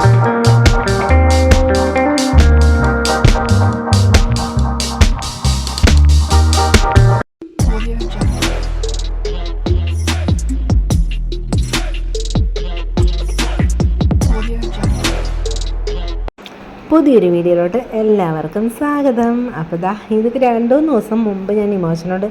Thank you. പുതിയൊരു വീഡിയോയിലോട്ട് എല്ലാവർക്കും സ്വാഗതം. അപ്പോൾ ദാ ഇത് രണ്ടു മൂന്ന് ദിവസം മുമ്പ് ഞാൻ ഇമോഷനോട്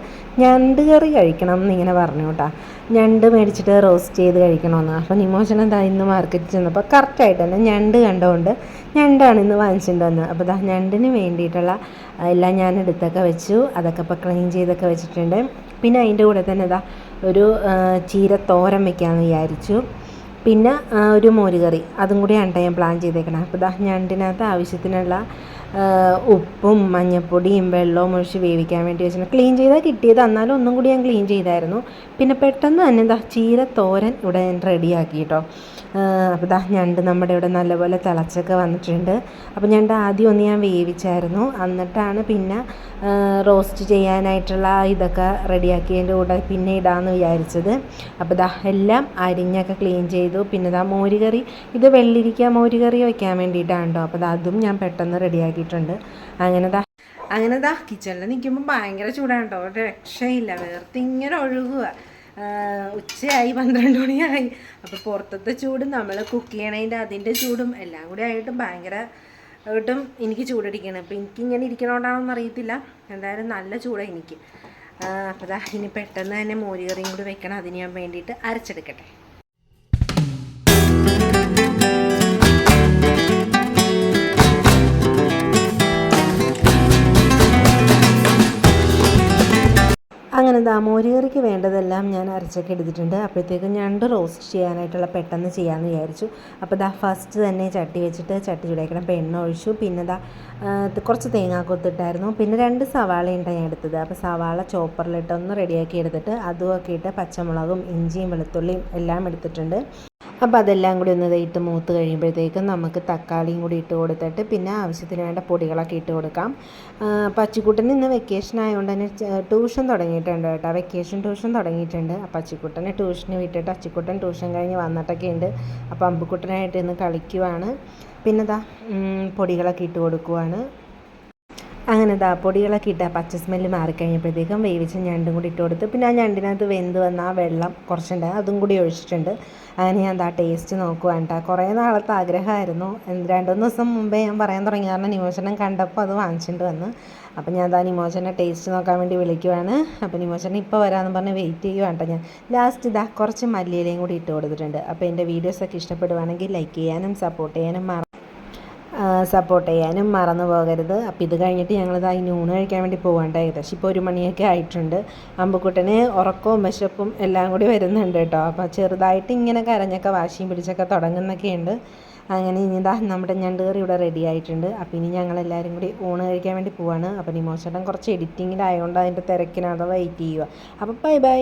ഞണ്ട് കറി കഴിക്കണം എന്നിങ്ങനെ പറഞ്ഞു കേട്ടോ. ഞണ്ട് മേടിച്ചിട്ട് റോസ്റ്റ് ചെയ്ത് കഴിക്കണമെന്ന് അപ്പം ഇമോഷൻ എന്താ ഇന്ന് മാർക്കറ്റിൽ ചെന്നപ്പോൾ കറക്റ്റായിട്ട് തന്നെ ഞണ്ട് കണ്ടുകൊണ്ട് ഞണ്ടാണ് ഇന്ന് വാങ്ങിച്ചിട്ട് വന്നത് അപ്പോൾ ദാ ഞണ്ടിന് വേണ്ടിയിട്ടുള്ള എല്ലാം ഞാൻ എടുത്തൊക്കെ വെച്ചു. അതൊക്കെ ഇപ്പോൾ ക്ലീൻ ചെയ്തൊക്കെ വെച്ചിട്ടുണ്ട്. പിന്നെ അതിന്റെ കൂടെ തന്നെ ഇതാ ഒരു ചീര തോരൻ വെക്കാമെന്ന് വിചാരിച്ചു. പിന്നെ ഒരു മോരുകറി അതും കൂടിയാണ് ഞാൻ പ്ലാൻ ചെയ്തേക്കണം. അപ്പോൾ ദാ ഞണ്ടിനകത്ത് ആവശ്യത്തിനുള്ള ഉപ്പും മഞ്ഞപ്പൊടിയും വെള്ളവും ഒഴിച്ച് വേവിക്കാൻ വേണ്ടി വെച്ചിട്ടുണ്ട് ക്ലീൻ ചെയ്താൽ കിട്ടിയത്. എന്നാലും ഒന്നും കൂടി ഞാൻ ക്ലീൻ ചെയ്തായിരുന്നു. പിന്നെ പെട്ടെന്ന് തന്നെ എന്താ ചീര തോരൻ ഇവിടെ റെഡിയാക്കി കേട്ടോ അപ്പോൾ ദാ ഞണ്ട് നമ്മുടെ ഇവിടെ നല്ലപോലെ തിളച്ചൊക്കെ വന്നിട്ടുണ്ട്. അപ്പോൾ ഞണ്ട് ആദ്യം ഒന്ന് ഞാൻ വേവിച്ചായിരുന്നു. എന്നിട്ടാണ് പിന്നെ റോസ്റ്റ് ചെയ്യാനായിട്ടുള്ള ഇതൊക്കെ റെഡിയാക്കിയതിന്റെ കൂടെ പിന്നെ ഇടാമെന്ന് വിചാരിച്ചത്. അപ്പോൾ ദാ എല്ലാം അരിഞ്ഞൊക്കെ ക്ലീൻ ചെയ്തു. പിന്നെ ദാ മോരുകറി ഇത് വെള്ളിരിക്ക മോരുകറി വയ്ക്കാൻ വേണ്ടിയിട്ടാണ് കേട്ടോ അപ്പോൾ അതും ഞാൻ പെട്ടെന്ന് റെഡിയാക്കിയിട്ടുണ്ട്. അങ്ങനെ ദാ അങ്ങനെ ദാ കിച്ചണിൽ നിൽക്കുമ്പോൾ ഭയങ്കര ചൂടാണ് കേട്ടോ രക്ഷയില്ല. വേർത്ത് ഇങ്ങനെ ഒഴുകുക ഉച്ചയായി പന്ത്രണ്ട് മണിയായി. അപ്പോൾ പുറത്തത്തെ ചൂടും നമ്മൾ കുക്ക് ചെയ്യണതിന്റെ അതിന്റെ ചൂടും എല്ലാം കൂടി ആയിട്ട് ഭയങ്കര ആയിട്ടും എനിക്ക് ചൂടടിക്കണം. അപ്പോൾ എനിക്കിങ്ങനെ ഇരിക്കണോണ്ടാണെന്ന് അറിയത്തില്ല. എന്തായാലും നല്ല ചൂടാണ് എനിക്ക്. അപ്പോൾ ഇനി പെട്ടെന്ന് തന്നെ മോരുകറിയും കൂടി വെക്കണം. അതിന് ഞാൻ വേണ്ടിയിട്ട് അരച്ചെടുക്കട്ടെ. അങ്ങനെ ദാ മോരുകറിക്ക് വേണ്ടതെല്ലാം ഞാൻ അരച്ചൊക്കെ എടുത്തിട്ടുണ്ട്. അപ്പോഴത്തേക്കും ഞണ്ട് റോസ്റ്റ് ചെയ്യാനായിട്ടുള്ള പെട്ടെന്ന് ചെയ്യാമെന്ന് വിചാരിച്ചു. അപ്പോൾ ദാ ഫസ്റ്റ് തന്നെ ചട്ടി വെച്ചിട്ട് ചട്ടി ചൂടാക്കണം. അപ്പോൾ എണ്ണ ഒഴിച്ചു. പിന്നെ ദാ കുറച്ച് തേങ്ങാ കൊത്തിട്ടായിരുന്നു പിന്നെ രണ്ട് സവാള ഉണ്ട് ഞാൻ എടുത്തത്. അപ്പോൾ സവാള ചോപ്പറിലിട്ടൊന്ന് റെഡിയാക്കി എടുത്തിട്ട് അതുമൊക്കെ ഇട്ട് പച്ചമുളകും ഇഞ്ചിയും വെളുത്തുള്ളിയും എല്ലാം എടുത്തിട്ടുണ്ട്. അപ്പോൾ അതെല്ലാം കൂടി ഒന്ന് ഇട്ട് മൂത്ത് കഴിയുമ്പോഴത്തേക്കും നമുക്ക് തക്കാളിയും കൂടി ഇട്ട് കൊടുത്തിട്ട് പിന്നെ ആവശ്യത്തിന് വേണ്ട പൊടികളൊക്കെ ഇട്ട് കൊടുക്കാം. പച്ചിക്കുട്ടൻ ഇന്ന് വെക്കേഷൻ ആയതുകൊണ്ട് തന്നെ ട്യൂഷൻ തുടങ്ങിയിട്ടുണ്ട് കേട്ടോ. വെക്കേഷൻ ട്യൂഷൻ തുടങ്ങിയിട്ടുണ്ട്. അപ്പോൾ അച്ചിക്കുട്ടനെ ട്യൂഷന് വിട്ടിട്ട് അച്ചിക്കുട്ടൻ ട്യൂഷൻ കഴിഞ്ഞ് വന്നിട്ടൊക്കെ ഉണ്ട്. അപ്പോൾ അമ്പുക്കുട്ടനായിട്ട് ഇന്ന് കളിക്കുവാണ്. പിന്നെ ദാ പൊടികളൊക്കെ ഇട്ട് കൊടുക്കുവാണ്. അങ്ങനെ ദാ പൊടികളൊക്കെ ഇട്ട് പച്ച സ്മെല്ല് മാറിക്കഴിഞ്ഞപ്പോഴത്തേക്കും വേവിച്ച ഞണ്ടും കൂടി ഇട്ട് കൊടുത്ത്. പിന്നെ ആ ഞണ്ടിനകത്ത് വെന്ത് വന്ന ആ വെള്ളം കുറച്ചുണ്ട്. അതും കൂടി ഒഴിച്ചിട്ടുണ്ട്. അങ്ങനെ ഞാൻ ദാ ടേസ്റ്റ് നോക്കുവാണ് കുറേ നാളത്തെ ആഗ്രഹമായിരുന്നു. രണ്ടുമൂന്ന് രണ്ട് ദിവസം മുമ്പേ ഞാൻ പറയാൻ തുടങ്ങി. കാരണം നിമോചനം കണ്ടപ്പോൾ അത് വാങ്ങിച്ചിട്ട് വന്ന്. അപ്പം ഞാൻ ദാ നിമോചനെ ടേസ്റ്റ് നോക്കാൻ വേണ്ടി വിളിക്കുവാണ്. അപ്പോൾ നിമോചനെ ഇപ്പോൾ വരാമെന്ന് പറഞ്ഞ് വെയിറ്റ് ചെയ്യുവാണ് ഞാൻ. ലാസ്റ്റ് ഇതാ കുറച്ച് മല്ലിയിലയും കൂടി ഇട്ട് കൊടുത്തിട്ടുണ്ട്. അപ്പോൾ എന്റെ വീഡിയോസൊക്കെ ഇഷ്ടപ്പെടുവാണെങ്കിൽ ലൈക്ക് ചെയ്യാനും സപ്പോർട്ട് ചെയ്യാനും സപ്പോർട്ട് ചെയ്യാനും മറന്നു പോകരുത്. അപ്പോൾ ഇത് കഴിഞ്ഞിട്ട് ഞങ്ങളിത് അതിന് ഊണ് കഴിക്കാൻ വേണ്ടി പോകണ്ട ഏകദേശം ഇപ്പോൾ ഒരു മണിയൊക്കെ ആയിട്ടുണ്ട്. അമ്പുക്കുട്ടന് ഉറക്കവും വിശപ്പും എല്ലാം കൂടി വരുന്നുണ്ട് കേട്ടോ. അപ്പോൾ ചെറുതായിട്ട് ഇങ്ങനെ കരഞ്ഞൊക്കെ വാശിയും പിടിച്ചൊക്കെ തുടങ്ങുന്നൊക്കെയുണ്ട് അങ്ങനെ ഇനി ഇതാ നമ്മുടെ ഞണ്ട് കറി ഇവിടെ റെഡി ആയിട്ടുണ്ട്. അപ്പോൾ ഇനി ഞങ്ങൾ ഞങ്ങളെല്ലാവരും കൂടി ഊണ് കഴിക്കാൻ വേണ്ടി പോവാണ്. അപ്പോൾ നിമോശേട്ടൻ കുറച്ച് എഡിറ്റിങ്ങിലായതുകൊണ്ട് അതിന്റെ തിരക്കിനത് വെയിറ്റ് ചെയ്യുക. അപ്പോൾ ബൈ ബൈ